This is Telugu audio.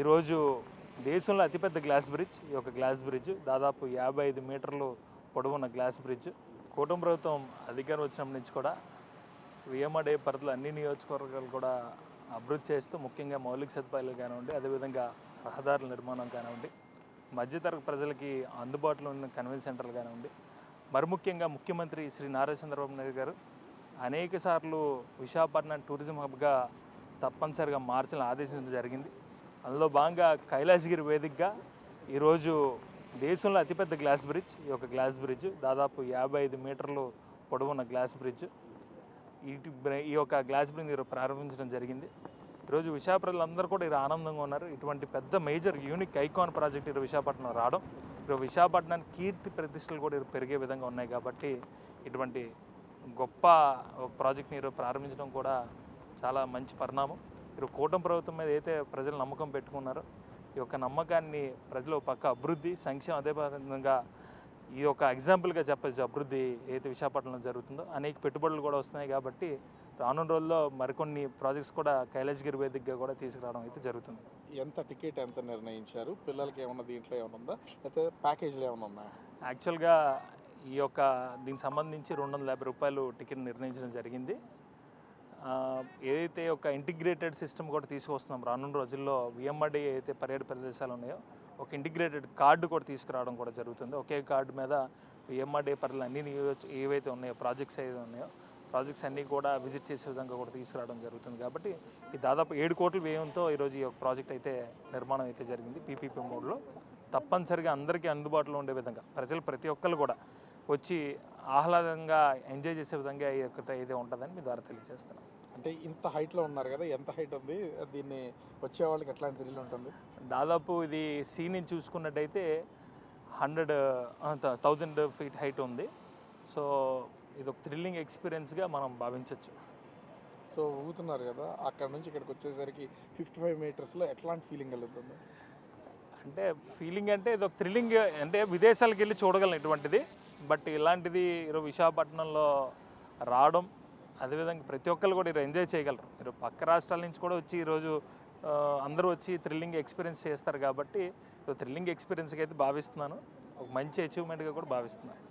ఈరోజు దేశంలో అతిపెద్ద గ్లాస్ బ్రిడ్జ్ ఈ యొక్క గ్లాస్ బ్రిడ్జ్ దాదాపు యాభై ఐదు మీటర్లు పొడవున్న గ్లాస్ బ్రిడ్జ్. కూటమి ప్రభుత్వం అధికారం వచ్చినప్పటి నుంచి కూడా విఎంఆర్డే పరిధిలో అన్ని నియోజకవర్గాలు కూడా అభివృద్ధి చేస్తూ ముఖ్యంగా మౌలిక సదుపాయాలు కానివ్వండి అదేవిధంగా రహదారుల నిర్మాణం కానివ్వండి మధ్యతరగతి ప్రజలకి అందుబాటులో ఉన్న కన్వెన్షన్ సెంటర్లు కానివ్వండి మరి ముఖ్యంగా ముఖ్యమంత్రి శ్రీ నారా చంద్రబాబు నాయుడు గారు అనేక సార్లు విశాఖపట్నం టూరిజం హబ్గా తప్పనిసరిగా మార్చాలని ఆదేశించడం జరిగింది. అందులో భాగంగా కైలాసగిరి వేదికగా ఈరోజు దేశంలో అతిపెద్ద గ్లాస్ బ్రిడ్జ్ ఈ యొక్క గ్లాస్ బ్రిడ్జ్ దాదాపు యాభై ఐదు మీటర్లు పొడవున్న గ్లాస్ బ్రిడ్జ్. ఇటు ఈ యొక్క గ్లాస్ బ్రిడ్జ్ ఈరోజు ప్రారంభించడం జరిగింది. ఈరోజు విశాఖ ప్రజలందరూ కూడా ఈరోజు ఆనందంగా ఉన్నారు. ఇటువంటి పెద్ద మేజర్ యూనిక్ ఐకాన్ ప్రాజెక్ట్ ఈరోజు విశాఖపట్నం రావడం ఈరోజు విశాఖపట్నానికి కీర్తి ప్రతిష్టలు కూడా పెరిగే విధంగా ఉన్నాయి కాబట్టి ఇటువంటి గొప్ప ఒక ప్రాజెక్ట్ని ఈరోజు ప్రారంభించడం కూడా చాలా మంచి పరిణామం. ఈరోజు కూటమి ప్రభుత్వం మీద అయితే ప్రజలు నమ్మకం పెట్టుకున్నారో ఈ యొక్క నమ్మకాన్ని ప్రజలు పక్క అభివృద్ధి సంక్షేమం అదే విధంగా ఈ యొక్క ఎగ్జాంపుల్గా చెప్పచ్చు. అభివృద్ధి ఏదైతే విశాఖపట్నంలో జరుగుతుందో అనేక పెట్టుబడులు కూడా వస్తున్నాయి కాబట్టి రానున్న రోజుల్లో మరికొన్ని ప్రాజెక్ట్స్ కూడా కైలాసగిరి వేదికగా కూడా తీసుకురావడం అయితే జరుగుతుంది. ఎంత టికెట్ ఎంత నిర్ణయించారు? పిల్లలకి ఏమన్నా దీంట్లో ఏమైనా ఉందా? లేకపోతే ప్యాకేజీలు ఏమైనా ఉన్నాయా? యాక్చువల్గా ఈ యొక్క దీనికి సంబంధించి రెండు వందల యాభై రూపాయలు టికెట్ నిర్ణయించడం జరిగింది. ఏదైతే ఒక ఇంటిగ్రేటెడ్ సిస్టమ్ కూడా తీసుకొస్తున్నాం రానున్న రోజుల్లో విఎంఆర్డీ ఏదైతే పర్యాటక ప్రదేశాలు ఉన్నాయో ఒక ఇంటిగ్రేటెడ్ కార్డు కూడా తీసుకురావడం కూడా జరుగుతుంది. ఒకే కార్డు మీద విఎంఆర్డీ పరిధిలో అన్ని ఏవైతే ఉన్నాయో ప్రాజెక్ట్స్ ఏవైతే ఉన్నాయో ప్రాజెక్ట్స్ అన్నీ కూడా విజిట్ చేసే విధంగా కూడా తీసుకురావడం జరుగుతుంది. కాబట్టి ఈ దాదాపు ఏడు కోట్ల వ్యయంతో ఈరోజు ఈ యొక్క ప్రాజెక్ట్ అయితే నిర్మాణం అయితే జరిగింది. పీపీపీ మోడ్లో తప్పనిసరిగా అందరికీ అందుబాటులో ఉండే విధంగా ప్రజలు ప్రతి ఒక్కరు కూడా వచ్చి ఆహ్లాదంగా ఎంజాయ్ చేసే విధంగా ఈ యొక్క అయితే ఉంటుందని మీ ద్వారా తెలియజేస్తున్నాం. అంటే ఇంత హైట్లో ఉన్నారు కదా ఎంత హైట్ ఉంది? దీన్ని వచ్చే వాళ్ళకి ఎట్లాంటి థ్రిల్ ఉంటుంది? దాదాపు ఇది సీ నుంచి చూసుకున్నట్టయితే హండ్రెడ్ థౌజండ్ ఫీట్ హైట్ ఉంది. సో ఇది ఒక థ్రిల్లింగ్ ఎక్స్పీరియన్స్గా మనం భావించవచ్చు సో ఊగుతున్నారు కదా అక్కడ నుంచి ఇక్కడికి వచ్చేసరికి ఫిఫ్టీ ఫైవ్ మీటర్స్లో ఎట్లాంటి ఫీలింగ్ కలుగుతుంది? అంటే ఫీలింగ్ అంటే ఇది ఒక థ్రిల్లింగ్ అంటే విదేశాలకు వెళ్ళి చూడగలం ఇటువంటిది. బట్ ఇలాంటిది ఈరోజు విశాఖపట్నంలో రావడం అదేవిధంగా ప్రతి ఒక్కరు కూడా ఈరోజు ఎంజాయ్ చేయగలరు. మీరు పక్క రాష్ట్రాల నుంచి కూడా వచ్చి ఈరోజు అందరూ వచ్చి థ్రిల్లింగ్ ఎక్స్పీరియన్స్ చేస్తారు కాబట్టి థ్రిల్లింగ్ ఎక్స్పీరియన్స్కి అయితే భావిస్తున్నాను. ఒక మంచి అచీవ్మెంట్గా కూడా భావిస్తున్నాను.